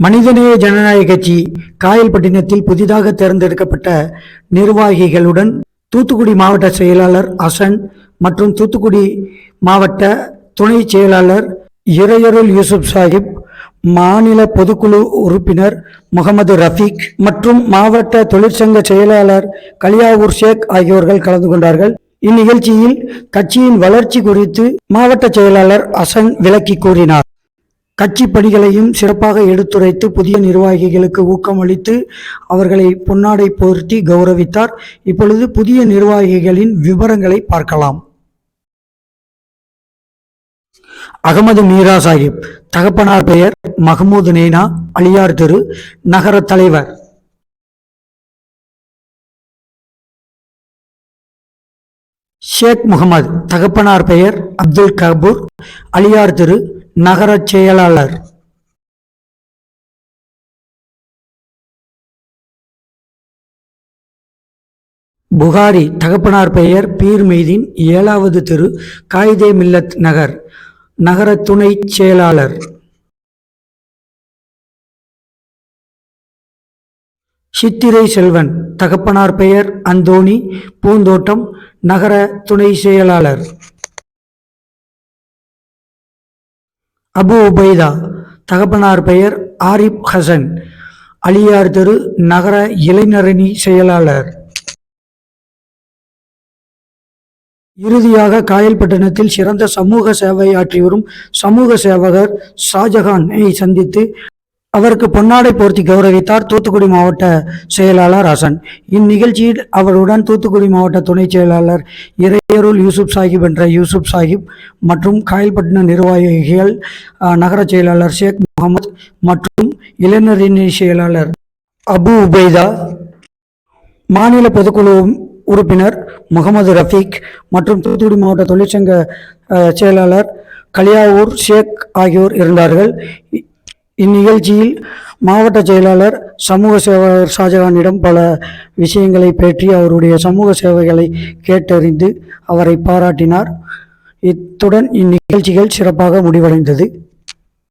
மனிதநேய ஜனநாயக கட்சி காயல்பட்டினத்தில் புதிதாக தேர்ந்தெடுக்கப்பட்ட நிர்வாகிகளுடன் தூத்துக்குடி மாவட்ட செயலாளர் அசன் மற்றும் தூத்துக்குடி மாவட்ட துணை செயலாளர் இறையருள் யூசுப் சாஹிப் மாநில பொதுக்குழு உறுப்பினர் முகமது ரஃபீக் மற்றும் மாவட்ட தொழிற்சங்க செயலாளர் கலியாவூர் ஷேக் ஆகியோர்கள் கலந்து கொண்டார்கள். இந்நிகழ்ச்சியில் கட்சியின் வளர்ச்சி குறித்து மாவட்ட செயலாளர் அசன் விளக்கி கூறினார். கட்சி பணிகளையும் சிறப்பாக எடுத்துரைத்து புதிய நிர்வாகிகளுக்கு ஊக்கம் அளித்து அவர்களை பொன்னாடை போர்த்தி கௌரவித்தார். இப்பொழுது புதிய நிர்வாகிகளின் விவரங்களை பார்க்கலாம். அகமது மீரா சாஹிப் தகப்பனார் பெயர் மஹமூது நெய்னா அலியார் தெரு நகர தலைவர். ஷேக் முகமது தகப்பனார் பெயர் அப்துல் கபூர் அலியார் திரு நகரச் செயலாளர் புகாரி தகப்பனார் பெயர் பீர் மெய்தீன் ஏழாவது தெரு காயிதே மில்லத் நகர் நகர துணை செயலாளர். சித்திரை செல்வன் தகப்பனார் பெயர் அந்தோணி பூந்தோட்டம் நகர துணை செயலாளர். அபு உபைதா தகப்பனார் பெயர் ஆரிப் ஹசன் அலியார் தெரு நகர இளைஞரணி செயலாளர். இறுதியாக காயல்பட்டினத்தில் சிறந்த சமூக சேவை ஆற்றி வரும் சமூக சேவகர் ஷாஜகானை சந்தித்து அவருக்கு பொன்னாடை போர்த்தி கௌரவித்தார் தூத்துக்குடி மாவட்ட செயலாளர் ஹசன். இந்நிகழ்ச்சியில் அவருடன் தூத்துக்குடி மாவட்ட துணை செயலாளர் இறையருள் யூசுப் சாஹிப் என்ற யூசுப் சாஹிப் மற்றும் காயல்பட்டின நிர்வாகிகள் நகர செயலாளர் ஷேக் முகமது மற்றும் இளைஞரணி செயலாளர் அபு உபைதா மாநில பொதுக்குழு உறுப்பினர் முகமது ரஃபீக் மற்றும் தூத்துக்குடி மாவட்ட தொழிற்சங்க செயலாளர் கலியாவூர் ஷேக் ஆகியோர் இருந்தார்கள். இந்நிகழ்ச்சியில் மாவட்ட செயலாளர் சமூக சேவகர் ஷாஜகானிடம் பல விஷயங்களை பற்றி அவருடைய சமூக சேவைகளை கேட்டறிந்து அவரை பாராட்டினார். இத்துடன் இந்நிகழ்ச்சிகள் சிறப்பாக முடிவடைந்தது.